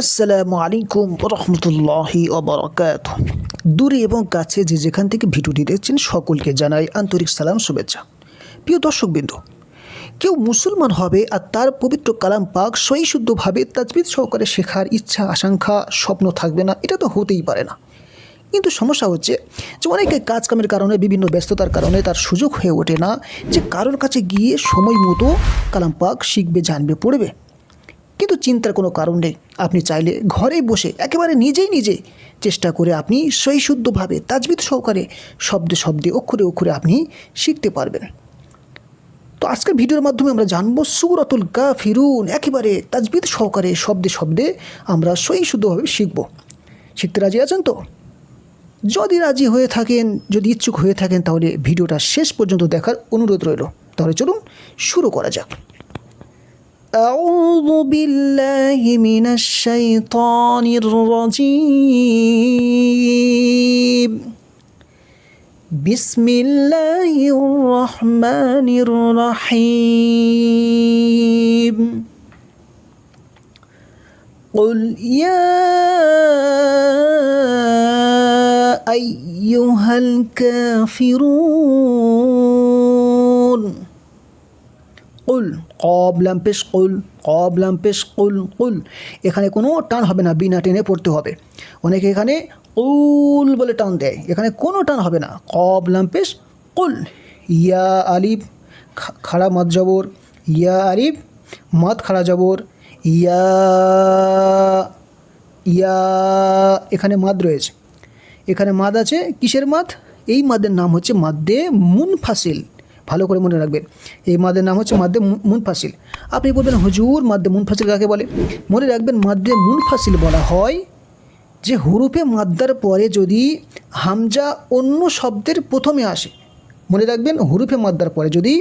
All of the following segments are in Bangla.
আসসালামু আলাইকুম রহমতুল্লাহি ওবরাকাত দূরে এবং কাছে যে যেখান থেকে ভিডিওটি দেখছেন সকলকে জানাই আন্তরিক সালাম, শুভেচ্ছা। প্রিয় দর্শকবৃন্দ, কেউ মুসলমান হবে আর তার পবিত্র কালাম পাক সই শুদ্ধভাবে তাজবিদ সহকারে শেখার ইচ্ছা, আশঙ্কা, স্বপ্ন থাকবে না, এটা তো হতেই পারে না। কিন্তু সমস্যা হচ্ছে যে অনেকে কাজ কামের কারণে, বিভিন্ন ব্যস্ততার কারণে তার সুযোগ হয়ে ওঠে না যে কারোর কাছে গিয়ে সময় মতো কালাম পাক শিখবে, জানবে, পড়বে। কিন্তু চিন্তার কোনো কারণ নেই। আপনি চাইলে ঘরে বসে, একেবারে নিজেই নিজে চেষ্টা করে আপনি সহিশুদ্ধভাবে তাজবিদ সহকারে শব্দে শব্দে, অক্ষরে অক্ষরে আপনি শিখতে পারবেন। তো আজকের ভিডিওর মাধ্যমে আমরা জানব, সুরাতুল গা ফিরুন একেবারে তাজবিদ সহকারে, শব্দে শব্দে আমরা সহিশুদ্ধভাবে শিখব। শিখতে রাজি আছেন তো? যদি রাজি হয়ে থাকেন, যদি ইচ্ছুক হয়ে থাকেন, তাহলে ভিডিওটা শেষ পর্যন্ত দেখার অনুরোধ রইল। তাহলে চলুন শুরু করা যাক। أعوذ بالله من الشيطان الرجيم. بسم الله الرحمن الرحيم. قل يا أيها الكافرون. কুল কব লাম্পেশ কুল কব লাম্পেশ কুল। কুল এখানে কোনো টান হবে না, বিনা টেনে পড়তে হবে। অনেকে এখানে কুল বলে টান দেয়। এখানে কোনো টান হবে না। কব লাম্পেশ কুল ইয়া আলিফ খাড়া মাদ জবর। ইয়া আলিফ মাদ খাড়া জবর। ইয়া ইয়া, এখানে মাদ রয়েছে। এখানে মাদ আছে। কিসের মাদ? এই মাদের নাম হচ্ছে মাদ্দে মুনফাসিল। ভালো করে মনে রাখবেন। এই মাদের নাম হচ্ছে মাদ্দে মুনফাসিল। আপনি বলবেন, হুজুর মাদ্দে মুনফাসিল কাকে বলে? মনে রাখবেন মাদ্দে মুনফাসিল বলা হয় যে হুরুফে মাদ্দার পরে যদি হামজা অন্য শব্দের প্রথমে আসে, মনে রাখবেন, হুরুফে মাদ্দার পরে যদি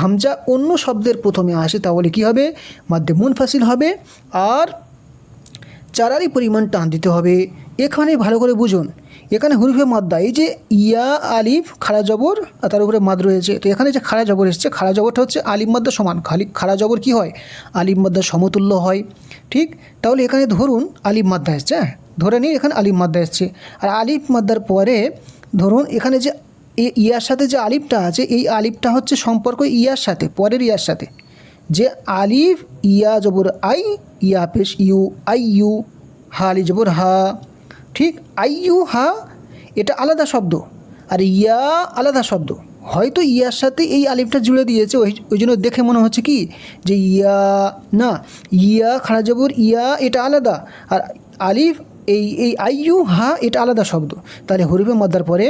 হামজা অন্য শব্দের প্রথমে আসে, তাহলে কি হবে? মাদ্দে মুনফাসিল হবে। আর চারারই পরিমাণ টান দিতে হবে। এখানে ভালো করে বুঝুন। এখানে হুরুফে মাদ্দা, এই যে ইয়া, আলিফ খাড়া জবর, আর তার উপরে মাদ রয়েছে। তো এখানে যে খাড়া জবর এসছে খাড়া জবরটা হচ্ছে আলিম মাদ্দা সমান। খালি খাড়া জবর কি হয়? আলিম মাদ্দা সমতুল্য হয়। ঠিক? তাহলে এখানে ধরুন আলিফ, মাদ্দা এসছে হ্যাঁ? ধরে নিই এখানে আলিম মাদ্দা এসছে। আর আলিফ, মাদ্দার পরে ধরুন এখানে যে এই ইয়ার সাথে যে আলিফটা আছে, এই আলিফটা হচ্ছে সম্পর্ক ইয়ার সাথে, পরের ইয়ার সাথে। যে আলিফ, ইয়া, জবর, আই, ইয়া, পেশ, ইউ, আই, ইউ, হা, আলি, জবর, হা। ঠিক আইউ হা এটা আলাদা শব্দ। আর ইয়া আলাদা শব্দ। হয়তো ইয়ার সাথে এই আলিফটা জুড়ে দিয়েছে, ওই ওই জন্য দেখে মনে হচ্ছে কি? যে ইয়া, না, ইয়া খাড়া জবর ইয়া এটা আলাদা। আর আলিফ, এই এই আইউ হা এটা আলাদা শব্দ। তাহলে হরিফে মাদ্দার পরে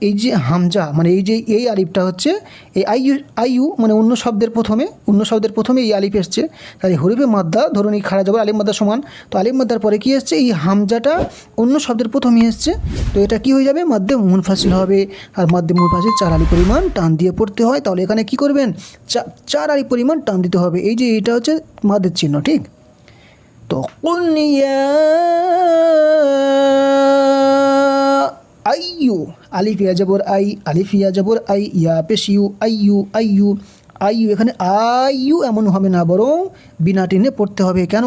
এই যে হামজা মানে এই যে এই আলিফটা হচ্ছে, এই আইয়ু আইয়ু মানে অন্য শব্দের প্রথমে, অন্য শব্দের প্রথমে এই আলিফ এসছে। তাহলে হরিফে মাদ্দা, ধরুন এই খাড়া যাবে আলিফ মাদ্দা সমান। তো আলিফ মাদ্দার পরে কী এসছে? এই হামজাটা অন্য শব্দের প্রথমে এসছে। তো এটা কি হয়ে যাবে? মাদ্দে মুনফাসিল হবে। আর মাদ্দে মুনফাসিল চার আলি পরিমাণ টান দিয়ে পড়তে হয়। তাহলে এখানে কি করবেন? চার আলি পরিমাণ টান দিতে হবে। এই যে এটা হচ্ছে মাদ্দের চিহ্ন, ঠিক? তো قل আইয়ু, আলিফ ইয়া জবর আই, আলিফ ইয়া জবর আই, ইয়া পেশ ইউ আইয়ু আইয়ু আইয়ু, এখানে আইয়ু এমন হবে না, বরং বিনা টেনে পড়তে হবে। কেন?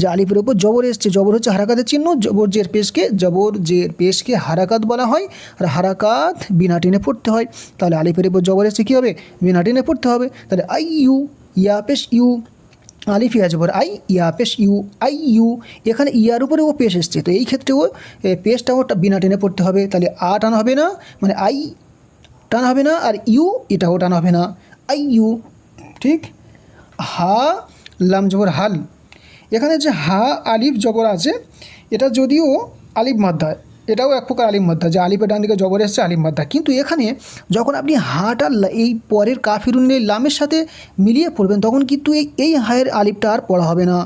যে আলিফের উপর জবর এসছে, জবর হচ্ছে হারাকাতের চিহ্ন, জবর জের পেশকে, জবর জের পেশকে হারাকাত বলা হয়, আর হারাকাত বিনা টেনে পড়তে হয়। তাহলে আলিফের উপর জবর এসছে কী হবে? বিনা টেনে পড়তে হবে। তাহলে আইয়ু, ইয়া পেশ ইউ আলিফ ইয়া জবর আই ইয়া পেশ ইউ আই ইউ এখানে ইয়ার উপরে ও পেশ এসছে। তো এই ক্ষেত্রে ও এ, পেশটাও টা- বিনা টেনে পড়তে হবে। তাহলে আ টান হবে না মানে আই টান হবে না আর ইউ এটাও টান হবে না। আই ইউ ঠিক? হা লাম জবর হাল। এখানে যে হা আলিফ জবর আছে এটা যদিও আলিফ মাধ্যা এটাও এক প্রকার আলিম মাধ্যা যে আলিফের ডান দিকে জবর এসছে, আলিম মাধ্যা কিন্তু এখানে যখন আপনি হাটা এই পরের কাফিরুনের লামের সাথে মিলিয়ে পড়বেন, তখন কিন্তু এই এই হায়ের আলিফটা আর পড়া হবে না।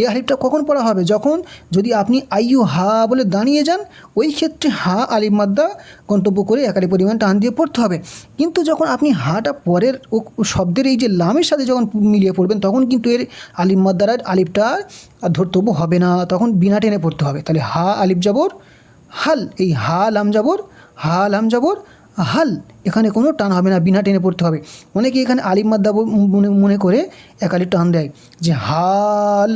এই আলিফটা কখন পড়া হবে? যখন যদি আপনি আইয়ু হা বলে দাঁড়িয়ে যান, ওই ক্ষেত্রে হা আলিম মাদ্দা গন্তব্য করে একালি পরিমাণ টান দিয়ে পড়তে হবে। কিন্তু যখন আপনি হাটা পরের শব্দের এই যে লামের সাথে যখন মিলিয়ে পড়বেন, তখন কিন্তু এর আলিম মাদ্দার আলিফটা আর ধরতব্য হবে না। তখন বিনা টেনে পড়তে হবে। তাহলে হা আলিফ জবর হাল, এই হাল আমজাবর হাল আমজাবর হাল। এখানে কোনো টান হবে না, বিনা টেনে পড়তে হবে। অনেকে এখানে আলিম মাদ্দাব মনে মনে করে একালি টান দেয় যে হাল,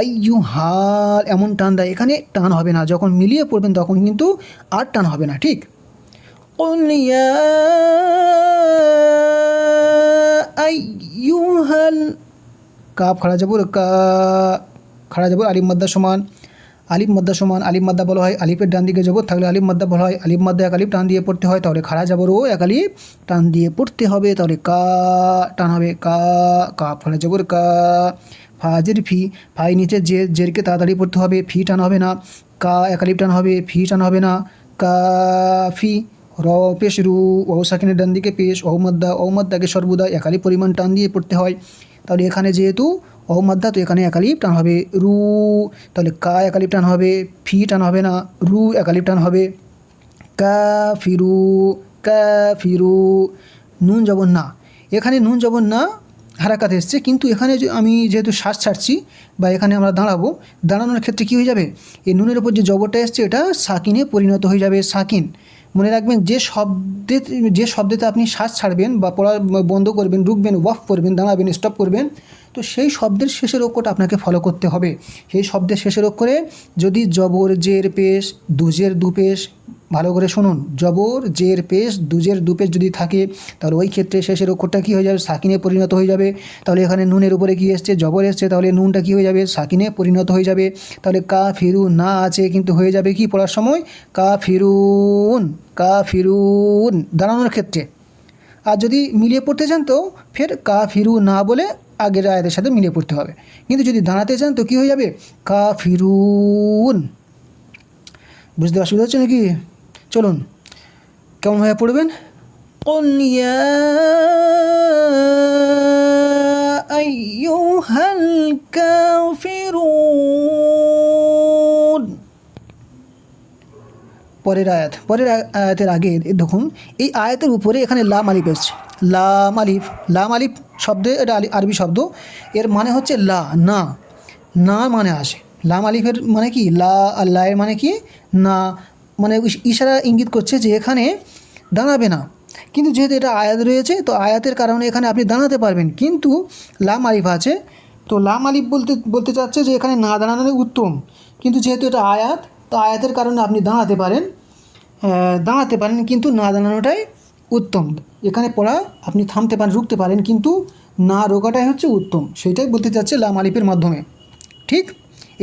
আইয়ু হাল, এমন টান দেয়। এখানে টান হবে না, যখন মিলিয়ে পড়বেন তখন কিন্তু আর টান হবে না, ঠিক? হাল কাপ খাড়া যাব কা, খাড়া যাব আলিম মাদ্দা সমান। আলিফ মাদ্দা সমান, আলিফ মাদ্দা বলা হয় আলিফের ডান দিকে যাবর থাকলে আলিফ মাদ্দা বলা হয় আলিফ মাদ্দা এক আলিফ, টান দিয়ে পড়তে হয়, তাহলে খাড়া যাবর ও এক আলিফ, টান দিয়ে পড়তে হবে, তাহলে কা, টান হবে কা কা খাড়া যাবর কা ফাজের ফি, ফাই নিচে যে জেরকে তাড়াতাড়ি পড়তে হবে, ফি টান হবে না, কা এক আলিফ টান হবে, ফি টান হবে না, কা, ফি, র পেশ রু, ও সাকিনের ডান দিকে পেশ অহমদ্দা অহমদ্দাকে সর্বদা একালি পরিমাণ টান দিয়ে পড়তে হয়, তাহলে এখানে যেহেতু অহমদ্দা তো এখানে একালিপ টান হবে রু, তাহলে কা একালিপ টান হবে, ফি টান হবে না, রু একালিপ টান হবে, কা ফিরু কা ফিরু নুন জবন না। এখানে নুন জবন না, হারাকাত এসছে, কিন্তু এখানে আমি যেহেতু শ্বাস ছাড়ছি বা এখানে আমরা দাঁড়াবো, দাঁড়ানোর ক্ষেত্রে কী হয়ে যাবে? এই নুনের ওপর যে জবরটা এসছে, এটা সাকিনে পরিণত হয়ে যাবে, সাকিন। মনে রাখবেন, যে শব্দে, যে শব্দেতে আপনি শ্বাস ছাড়বেন বা পড়া বন্ধ করবেন, রুকবেন, ওয়াফ করবেন, দাঁড়াবেন স্টপ করবেন তো সেই শব্দের শেষের অক্ষরটা আপনাকে ফলো করতে হবে। সেই শব্দের শেষের অক্ষরে যদি জবর, জের, পেশ, দুজের দুপেশ, ভালো করে শুনুন। জবর, জের, পেশ, দুজের দুপেশ যদি থাকে, তাহলে ওই ক্ষেত্রে শেষের অক্ষরটা কী হয়ে যাবে? সাকিনে পরিণত হয়ে যাবে। তাহলে এখানে নুনের উপরে কী এসছে? জবর এসছে। তাহলে নুনটা কী হয়ে যাবে? সাকিনে পরিণত হয়ে যাবে। তাহলে কা ফিরু না আছে কিন্তু হয়ে যাবে কি? পড়ার সময় কা ফিরুন কা ফিরুন দাঁড়ানোর ক্ষেত্রে। আর যদি মিলিয়ে পড়তে চান তো ফের কা ফিরু না বলে আগের আয়াতের সাথে মিলিয়ে পড়তে হবে কিন্তু যদি দাঁড়াতে চান তো কী হয়ে যাবে কা ফিরুন বুঝতে অসুবিধা হচ্ছে নাকি চলুন কেমনভাবে পড়বেন قل يا أيها الكافرون পরের আয়াত, পরের আয়াতের আগে দেখুন, এই আয়াতের উপরে এখানে লাম আলিফ এসছে। লাম আলিফ লাম আলিফ শব্দ এটা আরবি শব্দ। এর মানে হচ্ছে লা, না। না মানে আসে। লাম আলিফের মানে কি? লা আর লা এর মানে কি? না। মানে ইশারা ইঙ্গিত করছে যে এখানে দাঁড়াবে না। কিন্তু যেহেতু এটা আয়াত রয়েছে, তো আয়াতের কারণে এখানে আপনি দাঁড়াতে পারবেন। কিন্তু লাম আলিফ আছে। তো লাম আলিফ বলতে বলতে চাচ্ছে যে এখানে না দাঁড়ানোই উত্তম। কিন্তু যেহেতু এটা আয়াত, তো আয়াতের কারণে আপনি দাঁড়াতে পারেন। দাঁড়াতে পারেন কিন্তু না দাঁড়ানোটাই উত্তম। এখানে পড়া, আপনি থামতে পারেন, রুখতে পারেন, কিন্তু না রোকাটাই হচ্ছে উত্তম। সেটাই বলতে চাচ্ছে লাম আলিফের মাধ্যমে। ঠিক?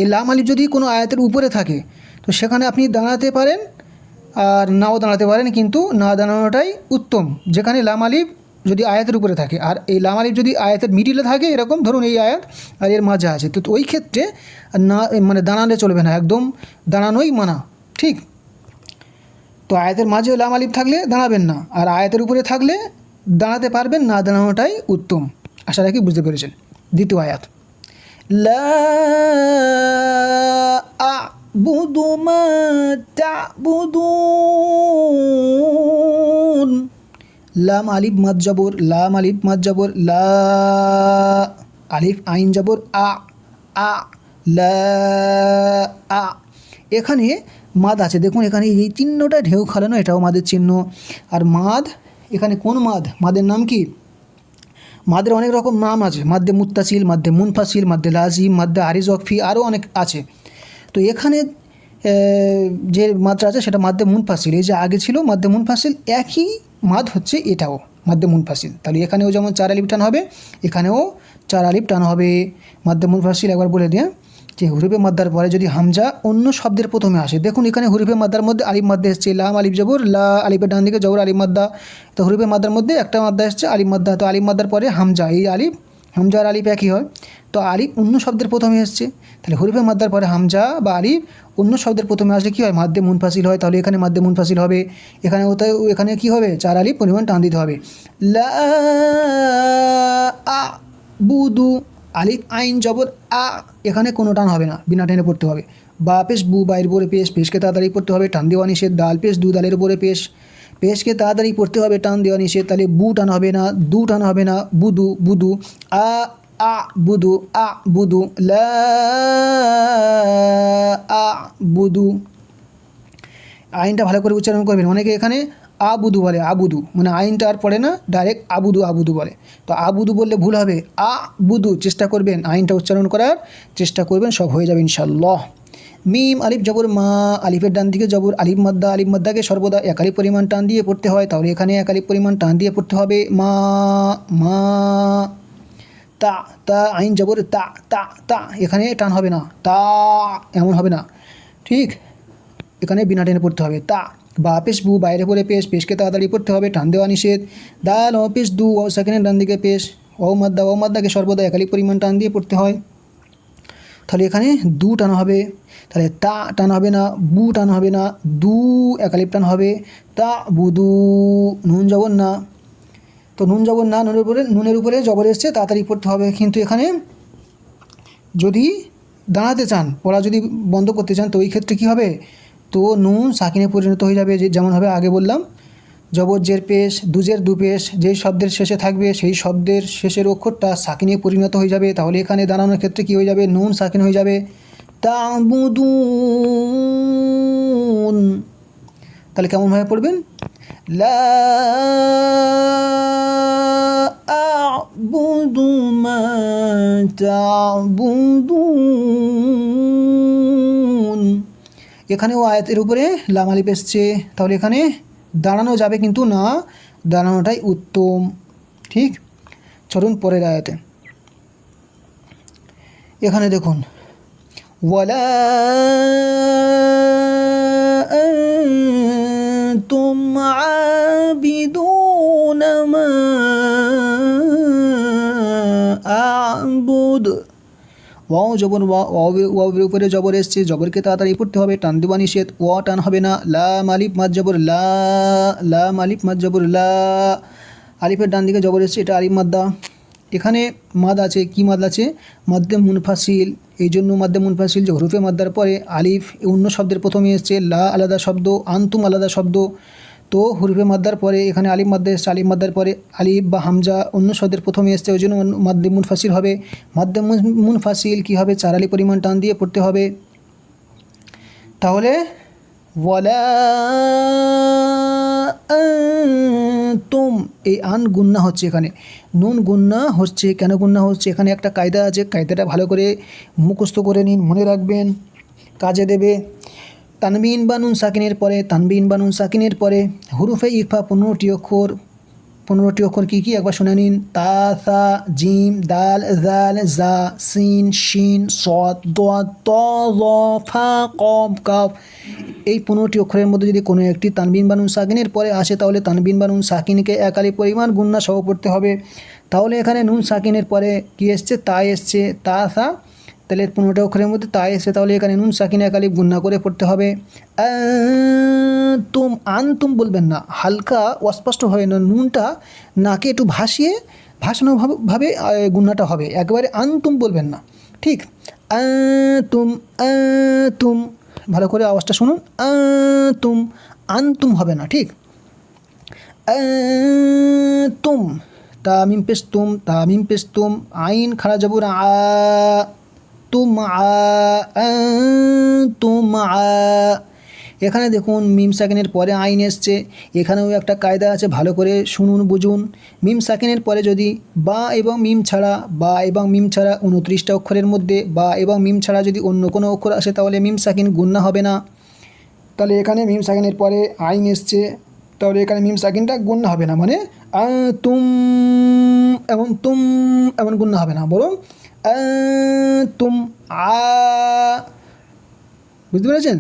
এই লাম আলিফ যদি কোনো আয়াতের উপরে থাকে, তো সেখানে আপনি দাঁড়াতে পারেন আর নাও দাঁড়াতে পারেন, কিন্তু না দাঁড়ানোটাই উত্তম। যেখানে লাম আলিফ যদি আয়াতের উপরে থাকে, আর এই লাম আলিফ যদি আয়াতের মিডিলে থাকে, এরকম ধরুন এই আয়াত আর এর মাঝে আছে, তো ওই ক্ষেত্রে না মানে দাঁড়ালে চলবে না, একদম দাঁড়ানোই মানা। ঠিক? তো আয়াতের মাঝে লাম আলিফ থাকলে দাঁড়াবেন না, আর আয়াতের উপরে থাকলে দাঁড়াতে পারবেন না, দাঁড়ানোটাই উত্তম। আশা রাখি বুঝতে পেরেছেন। দ্বিতীয় আয়াত। লাম আলিফ মাদ জবর, লাম আলিফ মাদ জবর, লা আলিফ আইন জবর, আ আ, লা, আ। এখানে মাদ আছে। দেখুন, এখানে এই চিহ্নটা ঢেউ খালানো, এটাও মাদের চিহ্ন। আর মাদ, এখানে কোন মাদ? মাদের নাম কি? মাদের অনেক রকম নাম আছে। মাদ্দে মুত্তাসিল মাদ্দে মুনফাসিল মাদ্দে লাজিম মাদ্দে আরিজ ওয়াকফি আরও অনেক আছে। তো এখানে যে মাত্রা আছে, সেটা মাদ্যে মুনফাসিল। এই যে আগে ছিল মাদ্দে মুনফাসিল, একই মাদ হচ্ছে এটাও মাদ্দে মুনফাসিল। তাহলে এখানেও যেমন চার আলিপ টান হবে, এখানেও চার আলিপ টান হবে। মাদ্দে মুনফাসিল একবার বলে দিয়ে যে হুরুফে মাদ্দার পরে যদি হামজা অন্য শব্দের প্রথমে আসে, দেখুন এখানে হুরুফে মাদ্দার মধ্যে আলিফ মাদ্দা এসছে, লাম, আলিফ, জবর, লা, আলিফের ডান দিকে জবর, আলিফ মাদ্দা। তো হুরুফে মাদ্দার মধ্যে একটা মাদ্দা এসছে, আলিফ মাদ্দা। তো আলিফ মাদ্দার পরে হামজা, এই আলিফ, হামজা আর আলিফ একই হয়। তো আলিফ অন্য শব্দের প্রথমে এসছে, তাহলে হুরুফে মাদ্দার পরে হামজা বা আলিফ অন্য শব্দের প্রথমে আসলে কী হয়? মাদ্দে মুনফাসিল হয়, তাহলে এখানে মাদ্দে মুনফাসিল হবে। এখানে ওতে এখানে কী হবে? চার আলিফ পরিমাণ টান দিতে হবে। লা বুদু আলিফ আইন জবর আ, এখানে কোনো টান হবে না। বিনা টেনে পড়তে হবে। বা পেশ বু বাইর উপরে পেশ, পেশকে তাড়াতাড়ি পড়তে হবে, টান দেওয়া নিষেধ। ডাল পেশ দু ডালের উপরে পেশ, পেশকে তাড়াতাড়ি পড়তে হবে, টান দেওয়া নিষেধ। তাহলে বু টান হবে না, দু টান হবে না, বুদু বুদু, আ আ, বুদু আ, বুদু, লা, আ, বুদু। আইনটা ভালো করে উচ্চারণ করবেন। অনেকে এখানে আবুদু বলে, আবুদু। মানে আইনটা আর পড়ে না ডাইরেক্ট আবুদু আবুদু বলে। তো আবুদু বললে ভুল হবে। আ বুদু চেষ্টা করবেন আইনটা উচ্চারণ করার, চেষ্টা করবেন, সব হয়ে যাবে ইনশাল্লাহ মিম, আলিফ, জবর, মা, আলিফের ডান দিকে জবর, আলিফ মাদ্দা, আলিফ মাদ্দাকে সর্বদা একালি পরিমাণ টান দিয়ে পড়তে হয়, তাহলে এখানে একালি পরিমাণ টান দিয়ে পড়তে হবে, মা মা, তা তা, আইন জবর, তা তা তা, এখানে টান হবে না, তা, এমন হবে না। ঠিক? এখানে বিনা টেনে পড়তে হবে, তা বা পেশ বু বাইরে পড়ে পেশ, পেশকে তাড়াতাড়ি পড়তে হবে, টান দেওয়া নিষেধ। দাল পেশ দু, ও সেকেন্ডের ডান দিকে পেশ। ও মাদ্দা, ও মাদ্দাকে সর্বদা একালি পরিমাণ টান দিয়ে পড়তে হয়। তাহলে এখানে দু টান হবে। তাহলে তা টান হবে না, বু টান হবে না, দু একালিপ টান হবে। তা বুদু নুন, জবর না। তো নুন, জবর না, নুনের উপরে নুনের উপরে জবর এসছে, তাড়াতাড়ি পড়তে হবে। কিন্তু এখানে যদি দাঁড়াতে চান, পড়া যদি বন্ধ করতে চান, তো ওই ক্ষেত্রে কী হবে? তো নুন সাকিনে পরিণত হয়ে যাবে যেমনভাবে আগে বললাম। জবর জের পেশ, দুজের দু পেশ যেই শব্দের শেষে থাকবে, সেই শব্দের শেষের অক্ষরটা সাকিনে পরিণত হয়ে যাবে। তাহলে এখানে দাঁড়ানোর ক্ষেত্রে কী হয়ে যাবে? নুন সাকিন হয়ে যাবে। তাবুদুন তাহলে কেমনভাবে পড়বেন? লা মা তা'বুদুন। এখানেও আয়াতের উপরে লামালিপ এসছে। তাহলে এখানে দাঁড়ানো যাবে কিন্তু না, দাঁড়ানোটাই উত্তম। ঠিক? চলুন পরের আয়াতে। এখানে দেখুন, ওয়ালা তোমা আবিদুন মা ওয়াও জবর ওয়া ওয়াওয়ের উপরে জবর এসছে। জবরকে তাড়াতাড়ি পড়তে হবে, টান দেওয়া নিষেধ। ওয়া টান হবে না। লা মালিফ মাদ জবর লা লা মাদ জবর লা। আলিফের ডান দিকে জবর এসছে, এটা আলিফ মাদ্দা এখানে মাদ আছে, কি মাদ আছে? মাদ্দে মুনফাসিল। এই জন্য মাদ্দে মুনফাসিল যে হরুফে মাদ্দার পরে আলিফ অন্য শব্দের প্রথমে এসছে, লা আলাদা শব্দ, আন্তুম আলাদা শব্দ। তো হরুফে মাদ্দার পরে এখানে আলিম মাদ্দা এসছে, আলিফ মাদ্দার পরে আলিফ বা হামজা অন্য শব্দের প্রথমে এসছে, ওই জন্য মাদ্দে মুনফাসিল হবে। মাদ্দে মুন- মুনফাসিল কী হবে? চার আলি পরিমাণ টান দিয়ে পড়তে হবে। তাহলে ওয়ালা তুম এই আন গুন্না হচ্ছে এখানে। নুন গুন্না হচ্ছে, কেন গুন্না হচ্ছে? এখানে একটা কায়দা আছে, কায়দাটা ভালো করে মুখস্থ করে নিন, মনে রাখবেন, কাজে দেবে। তানবিন বানুন সাকিনের পরে, তানবিন বানুন সাকিনের পরে, হুরুফে ইফা পনেরোটি অক্ষর পনেরোটি অক্ষর কী কী? একবার শুনে নিন। তা, সা, জিম, দাল, জাল, জা, সিন, শিন, সদ ত ফা কম কাফ এই পনেরোটি অক্ষরের মধ্যে যদি কোনো একটি তানবিন বানুন সাকিনের পরে আসে, তাহলে তানবিন বানুন সাকিনকে একালি পরিমাণ গুন্না সহ পড়তে হবে। তাহলে এখানে নুন সাকিনের পরে কী এসছে? তা এসছে। তা, সা তাহলে পনেরোটা অক্ষরের মধ্যে তাই এসে তাহলে এখানে নুন, সাকিন একালি গুন্না করে পড়তে হবে। তুম আন তুম বলবেন না, হালকা অস্পষ্ট হয় না, নুনটা নাকে একটু ভাসিয়ে ভাসানো ভাবে- ভাবে গুন্নাটা হবে, একেবারে আনতুম বলবেন না, ঠিক? তুম তুম ভালো করে আওয়াজটা শুনুন তুম আনতুম হবে না, ঠিক? তুম তামিম পেশ তুম তামিম পেশ তুম আইন খারা যাবুর আ তুম আ তুম আ। এখানে দেখুন মিম সাকিনের পরে আইন এসছে, এখানেও একটা কায়দা আছে, ভালো করে শুনুন, বুঝুন। মিম সাকিনের পরে যদি বা এবং মিম ছাড়া, বা এবং মিম ছাড়া উনত্রিশটা অক্ষরের মধ্যে, বা এবং মিম ছাড়া যদি অন্য কোনো অক্ষর আসে, তাহলে মিম সাকিন গুন্না হবে না। তাহলে এখানে মিম সাকিনের পরে আইন এসছে, তাহলে এখানে মিম সাকিনটা গুন্না হবে না। মানে তুম, এমন তুম, এমন গুন্না হবে না। বরং তুম আ। বুঝতে পেরেছেন?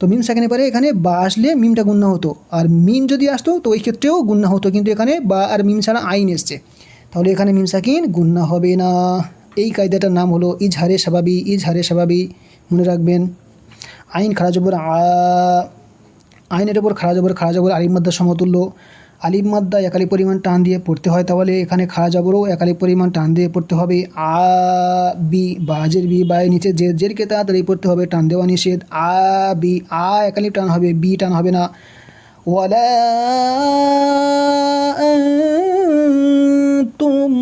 তো মিম সেকেন্ডে পরে এখানে বা আসলে মিমটা গুন্না হতো। আর মিম যদি আসতো, তো ওই ক্ষেত্রেও গুন্না হতো। কিন্তু এখানে বা আর মিম ছাড়া আইন এসছে। তাহলে এখানে মিম সাকিন গুন্না হবে না। এই কায়দাটার নাম হলো ইজহারে স্বাভাবি ইজহারে স্বাভাবি মনে রাখবেন। আইন খারা জবর আ। আইনের ওপর খারা জবর খারা জবর আলিম মাদ্দার সমতুল্য। আলিম মাদ্দা একালি পরিমাণ টান দিয়ে পড়তে হয় তাহলে এখানে খারা জবরও একালি পরিমাণ টান দিয়ে পড়তে হবে। আ, বি বাজের বি বা নিচে যে জেরকে তাড়াতাড়ি পড়তে হবে, টান দেওয়া নিষেধ। আ, বি, আ, একালি টান হবে, বি টান হবে না। ওয়ালা তুম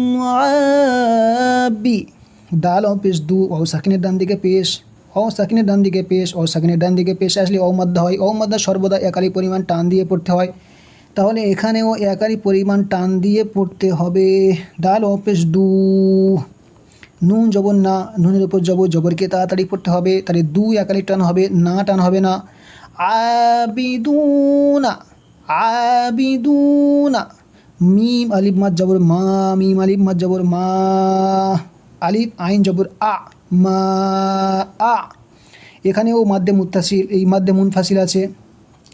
বি দাল ও পেশ দু ও সাকিনের ডান দিকে পেশ। অ সাকিনের ডান দিকে পেশ ও সাকিনের ডান দিকে পেশ। আসলে ও মাদ্দা হয় ও মাদ্দা সর্বদা একালি পরিমাণ টান দিয়ে পড়তে হয়। তাহলে এখানেও একারই পরিমাণ টান দিয়ে পড়তে হবে। ডাল অপেশ দু। নুন জবর না, নুনের উপর জবর জবরকে তাড়াতাড়ি পড়তে হবে। তাহলে দু একালি টান হবে, না টান হবে না। আবিদুনা আবিদুনা। মিম, আলিফ, মাদ, জবর, মা। মিম, আলিফ, মাদ, জবর, মা। আলিফ, আইন, জবর, আ, মা, আ। এখানেও মাদ্দে মুত্তাসিল, এই মাদ্দে মুনফাসিল আছে।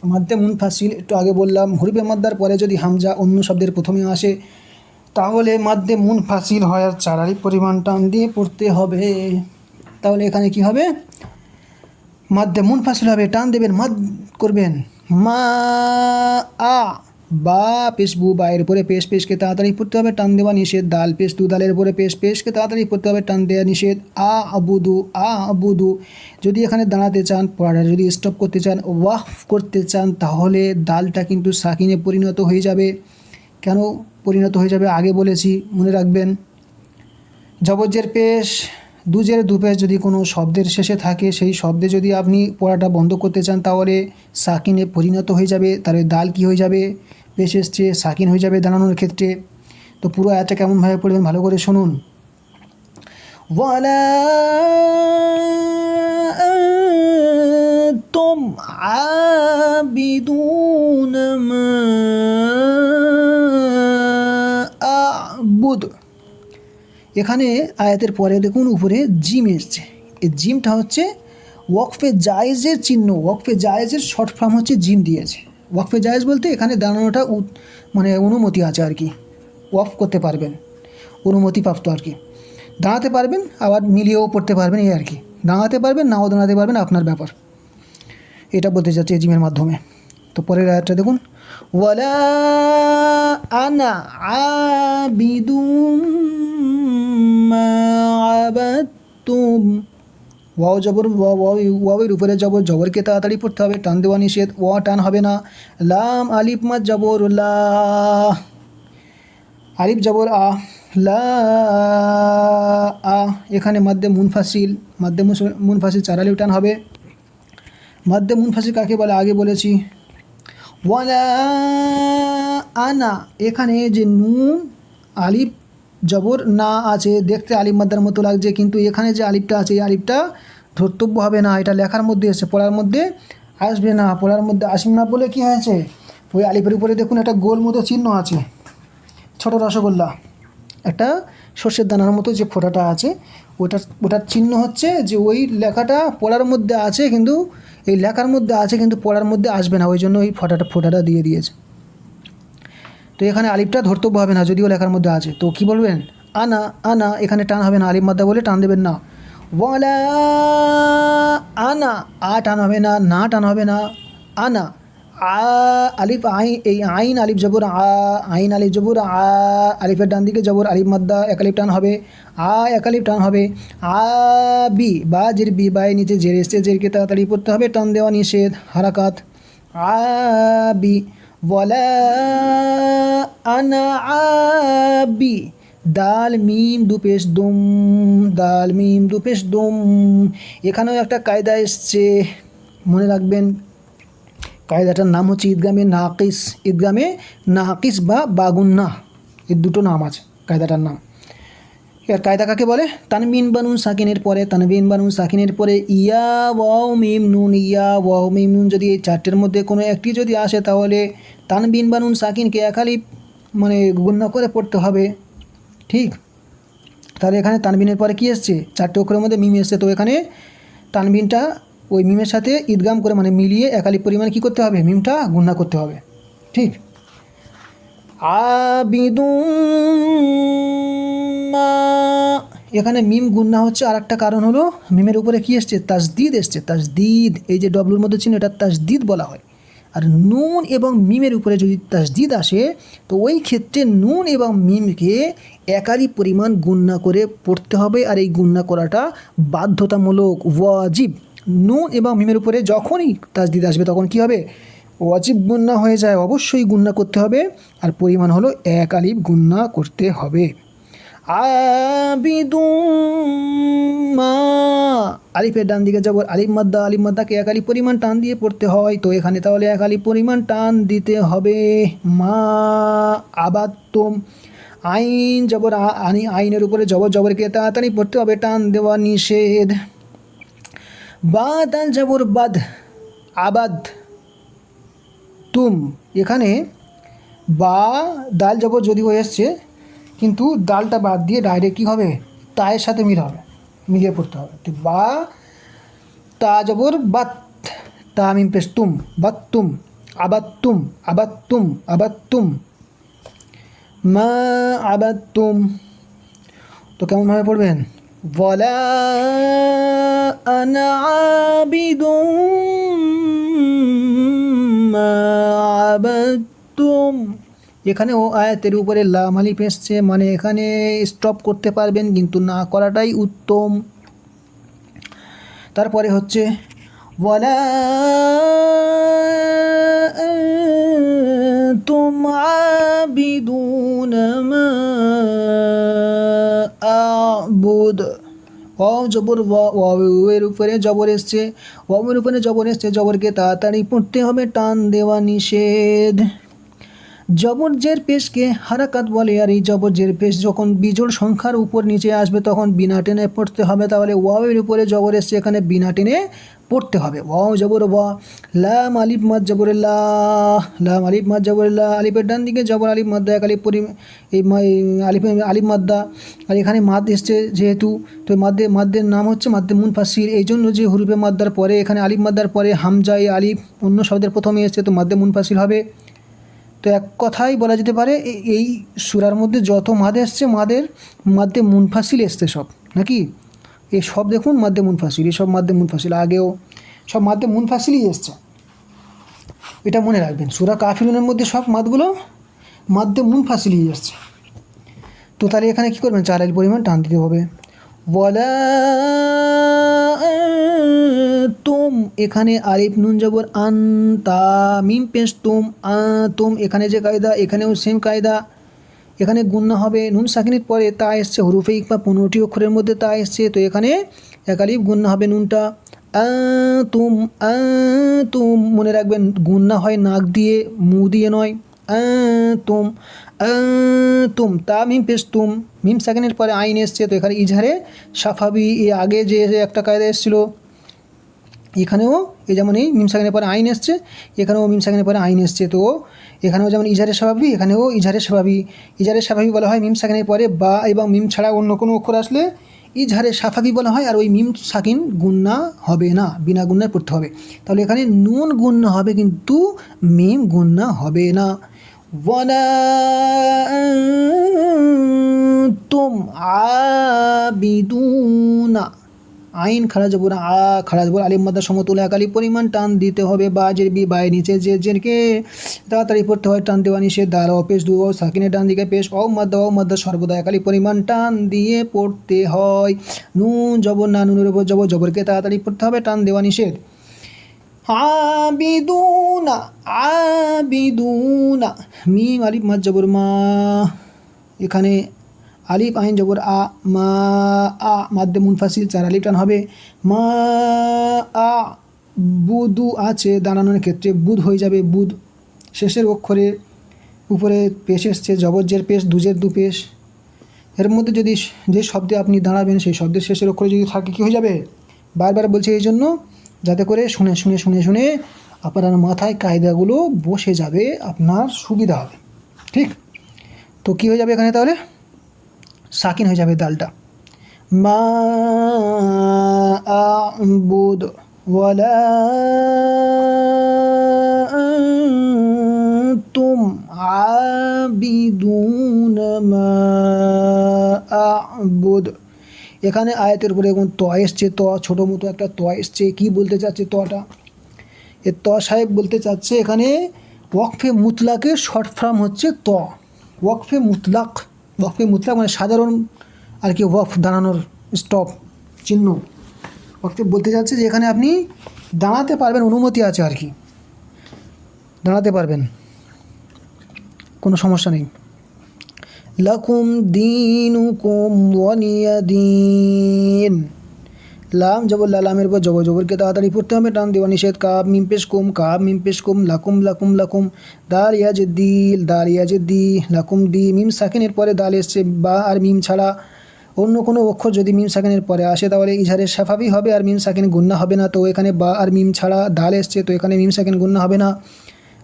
মাদ্দে মুনফাসিল একটু আগে বললাম হরিফে মাদ্দার পরে যদি হামজা অন্য শব্দের প্রথমে আসে, তাহলে মাদ্দে মুনফাসিল হয় আর চারারি পরিমাণ টান দিয়ে পড়তে হবে। তাহলে এখানে কি হবে? মাদ্দে মুনফাসিল হবে, টান দেবেন, মাদ করবেন। মা আ বা পেশ বু বা এর উপরে পেশ পেশকে তাড়াতাড়ি পড়তে হবে, টান দেওয়া নিষেধ। দাল, পেশ দু দালের উপরে পেশ পেশকে তাড়াতাড়ি পড়তে হবে, টান দেওয়া নিষেধ। আ আবুদু আ আবুদু যদি এখানে দাঁড়াতে চান, পড়াটা যদি স্টপ করতে চান ওয়াকফ করতে চান, তাহলে দালটা কিন্তু সাকিনে পরিণত হয়ে যাবে। কেন পরিণত হয়ে যাবে? আগে বলেছি, মনে রাখবেন। জবজ্জের পেশ, দুজের দুপেশ যদি কোনো শব্দের শেষে থাকে, সেই শব্দে যদি আপনি পড়াটা বন্ধ করতে চান, তাহলে সাকিনে পরিণত হয়ে যাবে, তাহলে দাল কি হয়ে যাবে? পেশ এসছে, সাকিন হয়ে যাবে দাঁড়ানোর ক্ষেত্রে। তো পুরো আয়াতটা কেমনভাবে পড়বেন ভালো করে শুনুন। ওয়ালা তুম আবুদ। এখানে আয়াতের পরে দেখুন, উপরে জিম এসছে। এই জিমটা হচ্ছে ওয়াকফে জায়েজের চিহ্ন, ওয়াকফে জায়েজের শর্ট ফর্ম হচ্ছে জিম দিয়েছে। ওয়াকফে জায়েজ বলতে এখানে দাঁড়ানোটা মানে অনুমতি আছে আর কি। ওয়াকফ করতে পারবেন অনুমতিপ্রাপ্ত আর কি। দাঁড়াতে পারবেন, আবার মিলিয়েও পড়তে পারবেন এই আর কি। দাঁড়াতে পারবেন, নাও দাঁড়াতে পারবেন, আপনার ব্যাপার। এটা বলতে চাচ্ছি জিমের মাধ্যমে। তো পরের আয়াতটা দেখুন, ওয়ালা আনা আবিদুম মা আবাদতুম ওয়াও জবর ওয়া ওয়াও- ওয়াওয়ের উপরে জবর, জবরকে তাড়াতাড়ি পড়তে হবে, টান দেওয়া নিষেধ, ওয়া, টান হবে না। লাম, আলিফ, মাদ, জবর, লা। আলিফ, জবর, আ, লা, আ, এখানে মাধ্যে মুনফাসিল মাধ্যে মুনফাসিল চার আলিফ টান হবে। মাধ্যে মুনফাসিল কাকে বলে? আগে বলেছি। ওয়ালা আনা, এখানে যে নুন, আলিফ জবর না আছে, দেখতে আলিফ মাদ্দার মতো লাগছে, কিন্তু এখানে যে আলিফটা আছে, এই আলিফটা ধর্তব্য হবে না। এটা লেখার মধ্যে এসে পড়ার মধ্যে আসবে না, পড়ার মধ্যে আসবে না বলে কি হয়েছে? ওই আলিফের উপরে দেখুন, একটা গোল মতো চিহ্ন আছে, ছোট রসগোল্লা। একটা সর্ষের দানার মতো যে ফোঁটাটা আছে, ওটার ওটার চিহ্ন হচ্ছে যে ওই লেখাটা পড়ার মধ্যে আছে, কিন্তু এই লেখার মধ্যে আছে, কিন্তু পড়ার মধ্যে আসবে না, ওই জন্য ওই ফোঁটাটা ফোঁটাটা দিয়ে দিয়েছে। তো এখানে আলিফটা ধর্তব্য হবে না, যদিও লেখার মধ্যে আছে। তো কি বলবেন? আনা আনা, এখানে টান হবে না, আলিফ মাদ্দা বলে টান দেবেন না। ওয়ালা, আনা, আ টান হবে না না টান হবে না, আনা, আ, আলিফ আই এই আইন আলিফ জবর, আ, আইন আলিফ জবর, আ, আলিফের ডান দিকে জবর, আলিফ মাদ্দা একালিফ টান হবে, আ একালিফ টান হবে, আ, বি, বা জের বি, বাই নিচে জের এসছে, জেরকে তাড়াতাড়ি পড়তে হবে, টান দেওয়া নিষেধ, হারাকাত, আ, বি ওয়ালা আনা আবি দাল, মিম, দুপেশ, দুম, দাল, মিম, দুপেশ, দুম। এখানেও একটা কায়দা এসছে, মনে রাখবেন। কায়দাটার নাম হচ্ছে ঈদগামে নাকিস। ঈদগামে নাকিস বা বাগুন্না এর দুটো নাম আছে, কায়দাটার নাম। এর কায়দা কাকে বলে? তানবিন বানুন সাকিনের পরে, তানবিন বানুন সাকিনের পরে ইয়া ওয়াও মিম নুন, ইয়া ওয়াও মিম নুন যদি এই চারটের মধ্যে কোনো একটি যদি আসে তাহলে তানবিন বানুন সাকিনকে একালি মানে গণ্য করে পড়তে হবে। ঠিক? তাহলে এখানে তানবিনের পরে কি এসছে? চারটে অক্ষরের মধ্যে মিম এসছে। তো এখানে তানবিনটা ওই মিমের সাথে ঈদগাম করে মানে মিলিয়ে একালি পরিমাণ কি করতে হবে? মিমটা গুণনা করতে হবে। ঠিক? এখানে মিম গুন্না হচ্ছে আর একটা কারণ হলো, মিমের উপরে কি এসছে? তাজদিদ এসছে। তাজদিদ এই যে ডব্লুর মধ্যে চিহ্ন, এটা তাজদিদ বলা হয়। আর নুন এবং মিমের উপরে যদি তাজদিদ আসে, তো ওই ক্ষেত্রে নুন এবং মিমকে একারই পরিমাণ গুন্না করে পড়তে হবে, আর এই গুন্না করাটা বাধ্যতামূলক, ওয়াজিব। নুন এবং মিমের উপরে যখনই তাজদিদ আসবে, তখন কি হবে? ওয়াজিব গুন্না হয়ে যায়, অবশ্যই গুন্না করতে হবে। আর পরিমাণ হলো এক আলিফ গুন্না করতে হবে। মা আলিফের ডান দিকে যাব। আলিফ মাদ্দা, আলিফ মাদ্দাকে এক আলিফ পরিমাণ টান দিয়ে পড়তে হয়। তো এখানে তাহলে এক আলিফ পরিমাণ টান দিতে হবে। মা আবাত্তম আইন জবর, আনি আইনের উপরে জবর, জবরকে তাড়াতাড়ি পড়তে হবে। টান দেওয়া নিষেধ। বাদ আল জবর বাদ, আবাদ। তুম। এখানে বা ডাল জবর হয়ে এসছে, কিন্তু ডালটা বাদ দিয়ে ডাইরেক্ট কী হবে? তায়ের সাথে মিল হবে, মিলিয়ে পড়তে হবে। তো বা, তা জবর বাত, তা মিম পেশ তুম বাত্তুম আবাত্তুম আবাত্তুম আবাত্তুম মা আবাত্তুম তো কেমনভাবে পড়বেন? বলা আনা আবিদুম মা আবাত্তুম এখানেও আয়াতের উপরে লাম আলিফ এসছে মানে এখানে স্টপ করতে পারবেন, কিন্তু না করাটাই উত্তম। তারপরে হচ্ছে তুম আবিদুন মা আবুদ। ওয়াও জবর ওয়ের উপরে জবর এসছে। ওমের উপরে জবর এসছে, জবরকে তাড়াতাড়ি পড়তে হবে, টান দেওয়া নিষেধ। জবর জের পেশকে হারাকাত বলে আর এই জবর জের পেশ যখন বিজোড় সংখ্যার উপর নিচে আসবে তখন বিনা টেনে পড়তে হবে। তাহলে ওয়াওয়ের উপরে জবর এসছে, এখানে বিনা টেনে পড়তে হবে। ওয়াও, জবর, ওয়া। লাম, আলিফ, মাদ, জবর, লা। লাম, আলিফ, মাদ, জবর, লা। আলিফের ডান দিকে জবর, আলিফ মাদ্দা এক আলিফ পরি এই আলিফ আলিফ মাদ্দা আর এখানে মাদ এসছে যেহেতু, তো মাদ্দে মাদ্দের নাম হচ্ছে মাদ্দে মুনফাসির এই জন্য যে হুরুফে মাদ্দার পরে, এখানে আলিফ মাদ্দার পরে হামজা এই আলিফ অন্য শব্দের প্রথমে এসছে, তো মাদ্দে মুনফাসিল হবে। তো এক কথাই বলা যেতে পারে এই সুরার মধ্যে যত মাদে এসছে, মাদের মাদ্দে মুনফাসিল এসছে সব, নাকি? এই সব দেখুন মাদ্দে মুনফাসিল এসব মাদ্দে মুনফাসিল, আগেও সব মাদ্দে মুনফাসিলই এসছে। এটা মনে রাখবেন, সুরা কাফিরুনের মধ্যে সব মাদগুলো মাদ্দে মুনফাসিলই এসছে। তো তাহলে এখানে কী করবেন? চার আলির পরিমাণ টান দিতে হবে। ওয়ালা তুম এখানে আরিফ নুন জবর আন, তা মিম পেশ তুম তুম, এখানে যে কায়দা, এখানেও সেম কায়দা। এখানে গুন্না হবে, নুন সাকিনের পরে তা এসছে হরুফে ইকমা পনেরোটি অক্ষরের মধ্যে তা এসছে, তো এখানে এক আলিফ গুন্না হবে নুনটা। তুম তুম, মনে রাখবেন গুন্না হয় নাক দিয়ে, মু দিয়ে নয়। তুম তুম, তা মিম পেশ তুম। মিম সেকেন্ডের পরে আইন এসছে, তো এখানে ইজহারে সাফাবি এ আগে যে একটা কায়দা এসেছিল এখানেও এই যেমন এই মিম সাকিনের পরে আইন এসছে, এখানেও মিম সাকিনের পরে আইন এসছে। তো এখানেও যেমন ইজারের স্বাভাবিক এখানেও ইজারের স্বাভাবিক ইজারের স্বাভাবিক বলা হয় মিম সাকিনের পরে বা এবং মিম ছাড়া অন্য কোনো অক্ষর আসলে ইজহারের সাফাবি বলা হয়, আর ওই মিম সাকিন গুন্না হবে না, বিনা গুন্নায় পড়তে হবে। তাহলে এখানে নুন গুন্না হবে কিন্তু মিম গুন্না হবে না। ওয়ালা তুম আবিদুনা। আইন খারাজ জবর আ খারাজ আলিম মাদ্দা সমতুল একালি পরিমাণ টান দিতে হবে। বা জের বি, বাই নিচে যে, জেরকে তাড়াতাড়ি পড়তে হয়, টান দেওয়া নিষেধ। দ্বারা অপেশ দু ও সাকিনের ডান দিকে পেশ। অ মাদ্দা অ মাদ্দা, সর্বদা একালি পরিমাণ টান দিয়ে পড়তে হয়। নুন জবর না, নুনের উপর জবর, জবরকে তাড়াতাড়ি পড়তে হবে, টান দেওয়া নিষেধ। আবিদুনা আবিদুনা, মিম আলিফ জবর মা। এখানে আলিফ আইন জবর আ, মা, আ মাদ্দে মুনফাসিল চার আলিফ টান হবে। মা, আ বুদু আছে দাঁড়ানোর ক্ষেত্রে, বুধ হয়ে যাবে, বুধ শেষের অক্ষরে উপরে পেশ এসছে জবজ্জের পেশ, দুজের দু পেশ। এর মধ্যে যদি যে শব্দে আপনি দাঁড়াবেন, সেই শব্দের শেষের অক্ষরে যদি থাকে, কী হয়ে যাবে? বারবার বলছে এই জন্য, যাতে করে শুনে শুনে শুনে শুনে আপনার মাথায় কায়দাগুলো বসে যাবে, আপনার সুবিধা হবে। ঠিক? তো কী হয়ে যাবে এখানে তাহলে? সাকিন হয়ে যাবে দালটা। মা আবুদ ওয়ালা তুম আবিদুন মা এখানে আয়াতের উপরে এখন ত এসছে, ত ছোটো মতো একটা ত এসছে, কী বলতে চাচ্ছে তটা? এ ত সাহেব বলতে চাচ্ছে এখানে, ওয়াকফে মুতলাকের শর্ট ফর্ম হচ্ছে ত। ওয়াকফে মুতলাক। ওয়াকফে মুতলাক মানে সাধারণ আর কি ওয়াকফ দাঁড়ানোর স্টপ চিহ্ন। ওয়াকফে বলতে চাচ্ছে যে এখানে আপনি দাঁড়াতে পারবেন, অনুমতি আছে আর কি। দাঁড়াতে পারবেন। কোনো সমস্যা নেই। লাকুম ওয়ালিয়া দিন লাম জবর লালামের পর জবর জবরকে তাড়াতাড়ি পড়তে হবে। টান দেওয়া নিষেধ। কাব মিম পেশ কুম, কাব মিম পেশ কুম, লাকুম লাকুম লাকুম। দাল ইয়াজ দি দাল ইয়াজ দি লাকুম দি। মিম সাকিনের পরে দাল এসছে। বা আর মিম ছাড়া অন্য কোনো অক্ষর যদি মিম সাকিনের পরে আসে, তাহলে ইজহারের সাফাবি হবে আর মিম সাকিন গুন্না হবে না। তো এখানে বা আর মিম ছাড়া দাল এসছে, তো এখানে মিম সাকিন গুন্না হবে না।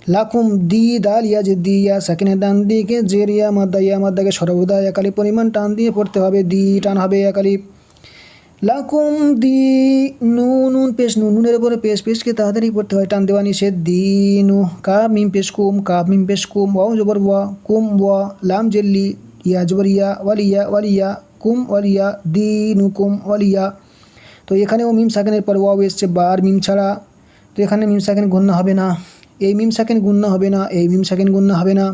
লাকুম দি, দাল ইয়াজ দি ইয়া সাকিনের ডান দিকে জেরিয়া মাদ্দা, ইয়া মাদ্দাকে সর্বদা একালি পরিমাণ টান দিয়ে পড়তে হবে। দি টান হবে একালি। লাকুম দি নুন পেশ নু নুনের উপরে পেশ, পেশকে তাড়াতাড়ি পড়তে হয়, টান দেওয়া নিষেধ দি নু কাব মিম পেশ, কুম কাব মিম পেশ, কুম, ওয়াও, জবর, ওয়া, কুম, ওয়া, লাম, জেল্লি, ইয়া, জবর, ইয়া ওয়ালিয়া ওয়ালিয়া কুম ওয়ালিয়া দি নু কুম ওয়ালিয়া তো এখানেও মিম সাকেনের পর ওয়াও এসছে, বার মিম ছাড়া। তো এখানে মিম সাকেন গুণ্য হবে না। এই মিম সাকেন গুণ্য হবে না, এই মিম সাকেন গুণ্য হবে না।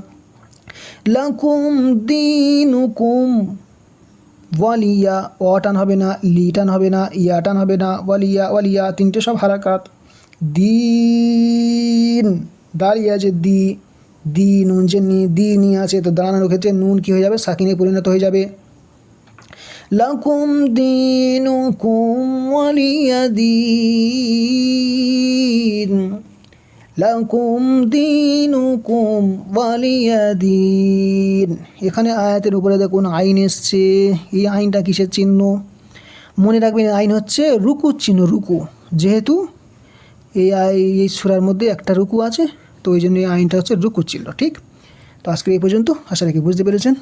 লাকুম দিনুকুম ওয়ালিয়া অ টান হবে না, লি টান হবে না, ইয়া টান হবে না, ওয়ালিয়া ওয়ালিয়া, তিনটে সব হারাকাত। দিন, দাঁড়িয়ে আছে দি দি, নুন যে নি, দি নি আছে, তো দাঁড়ানোর ক্ষেত্রে নুন কী হয়ে যাবে? সাকিনে পরিণত হয়ে যাবে। লাকুম দিনুকুম ওয়ালিয়া দিন। লাকুম দিনুকুম ওয়ালিয়া দিন। এখানে আয়াতের উপরে দেখুন আইন এসছে। এই আইনটা কিসের চিহ্ন? মনে রাখবেন আইন হচ্ছে রুকুর চিহ্ন, রুকু। যেহেতু এই এই সুরার মধ্যে একটা রুকু আছে, তো ওই জন্য এই আইনটা হচ্ছে রুকুর চিহ্ন, ঠিক? তো আজকে এই পর্যন্ত, আশা রাখি বুঝতে পেরেছেন।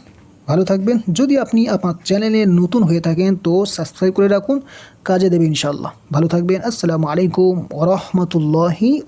ভালো থাকবেন। যদি আপনি আপনার চ্যানেলে নতুন হয়ে থাকেন, তো সাবস্ক্রাইব করে রাখুন। কাজে দেবে ইনশাল্লাহ ভালো থাকবেন। আসসালামু আলাইকুম ওরহমতুল্লাহি